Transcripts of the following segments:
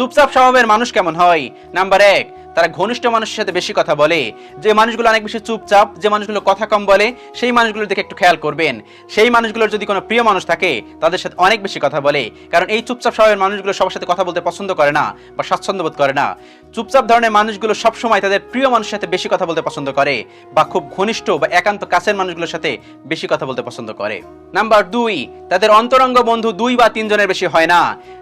চুপচাপ স্বভাবের মানুষ কেমন হয়? নাম্বার এক, তারা ঘনিষ্ঠ মানুষের সাথে বেশি কথা বলে। যে মানুষগুলো অনেক বেশি চুপচাপ, যে মানুষগুলো কথা কম বলে, সেই মানুষগুলোর দিকে একটু খেয়াল করবেন। সেই মানুষগুলোর যদি কোনো প্রিয় মানুষ থাকে, তাদের সাথে অনেক বেশি কথা বলে। কারণ এই চুপচাপ স্বভাবের মানুষগুলো সবার সাথে কথা বলতে পছন্দ করে না বা স্বাচ্ছন্দ্য বোধ করে না। চুপচাপ ধরনের মানুষগুলো সবসময় তাদের প্রিয় মানুষের সাথে বেশি কথা বলতে পছন্দ করে বা খুব ঘনিষ্ঠ বা একান্ত কাছের মানুষগুলোর সাথে বেশি কথা বলতে পছন্দ করে। নাম্বার দুই, তাদের অন্তরঙ্গ বন্ধু দুই বা তিনজনের বেশি হয় না।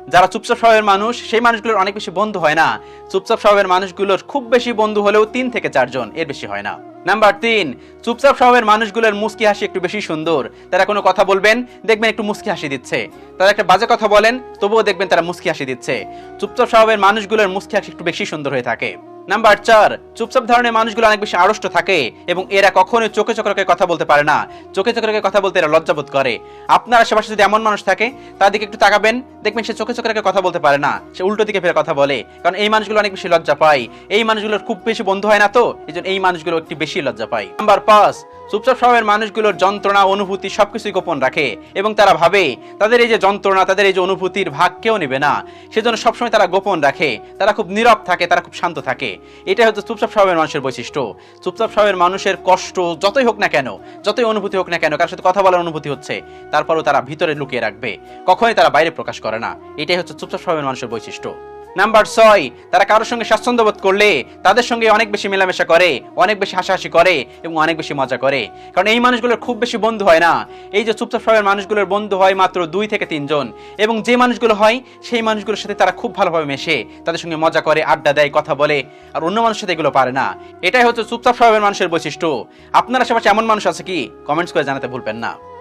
যারা চুপচাপ স্বভাবের মানুষ, সেই মানুষগুলোর অনেক বেশি বন্ধু হয় না। চুপচাপ স্বভাবের মানুষগুলোর খুব বেশি বন্ধু হলেও তিন থেকে চারজন, এর বেশি হয় না। নাম্বার তিন, চুপচাপ স্বভাবের মানুষগুলোর মুস্কি হাসি একটু বেশি সুন্দর। তারা কোনো কথা বলবেন, দেখবেন একটু মুস্কি হাসি দিচ্ছে। তারা একটা বাজে কথা বলেন, তবুও দেখবেন তারা মুস্কি হাসি দিচ্ছে। চুপচাপ স্বভাবের মানুষগুলোর মুস্কি হাসি একটু বেশি সুন্দর হয়ে থাকে। নাম্বার চার, চুপচাপ ধরনের মানুষগুলো অনেক বেশি আড়ষ্ট থাকে এবং এরা কখনোই চোখে চোখে কথা বলতে পারে না। চোখে চোখে কথা বলতে এরা লজ্জাবোধ করে। আপনার আশেপাশে যদি এমন মানুষ থাকে, তার দিকে একটু তাকাবেন, দেখবেন সে চোখে চোখে কথা বলতে পারে না। সে উল্টো দিকে ফেরে কথা বলে। কারণ এই মানুষগুলো অনেক বেশি লজ্জা পায়। এই মানুষগুলোর খুব বেশি বন্ধু হয় না তো এই এই মানুষগুলো একটু বেশি লজ্জা পায়। নাম্বার পাঁচ, চুপচাপ স্বভাবের মানুষগুলোর যন্ত্রণা, অনুভূতি সবকিছুই গোপন রাখে এবং তারা ভাবে, তাদের এই যে যন্ত্রণা, তাদের এই যে অনুভূতির ভাগ কেউ নেবে না। সেজন্য সবসময় তারা গোপন রাখে। তারা খুব নীরব থাকে, তারা খুব শান্ত থাকে। এটাই হচ্ছে চুপচাপ স্বভাবের মানুষের বৈশিষ্ট্য। চুপচাপ স্বভাবের মানুষের কষ্ট যতই হোক না কেন, যতই অনুভূতি হোক না কেন, কারোর সাথে কথা বলার অনুভূতি হচ্ছে, তারপরও তারা ভিতরে লুকিয়ে রাখবে। কখনোই তারা বাইরে প্রকাশ করে না। এটাই হচ্ছে চুপচাপ স্বভাবের মানুষের বৈশিষ্ট্য। নাম্বার ছয়, তারা কারোর সঙ্গে স্বাচ্ছন্দ্য বোধ করলে তাদের সঙ্গে অনেক বেশি মেলামেশা করে, অনেক বেশি হাসাহাসি করে এবং অনেক বেশি মজা করে। কারণ এই মানুষগুলোর খুব বেশি বন্ধু হয় না। এই যে চুপচাপ স্বভাবের মানুষগুলোর বন্ধু হয় মাত্র দুই থেকে তিনজন এবং যে মানুষগুলো হয়, সেই মানুষগুলোর সাথে তারা খুব ভালোভাবে মেশে, তাদের সঙ্গে মজা করে, আড্ডা দেয়, কথা বলে আর অন্য মানুষের সাথে এগুলো পারে না। এটাই হচ্ছে চুপচাপ স্বভাবের মানুষের বৈশিষ্ট্য। আপনার আশেপাশে এমন মানুষ আছে কি? কমেন্টস করে জানাতে ভুলবেন না।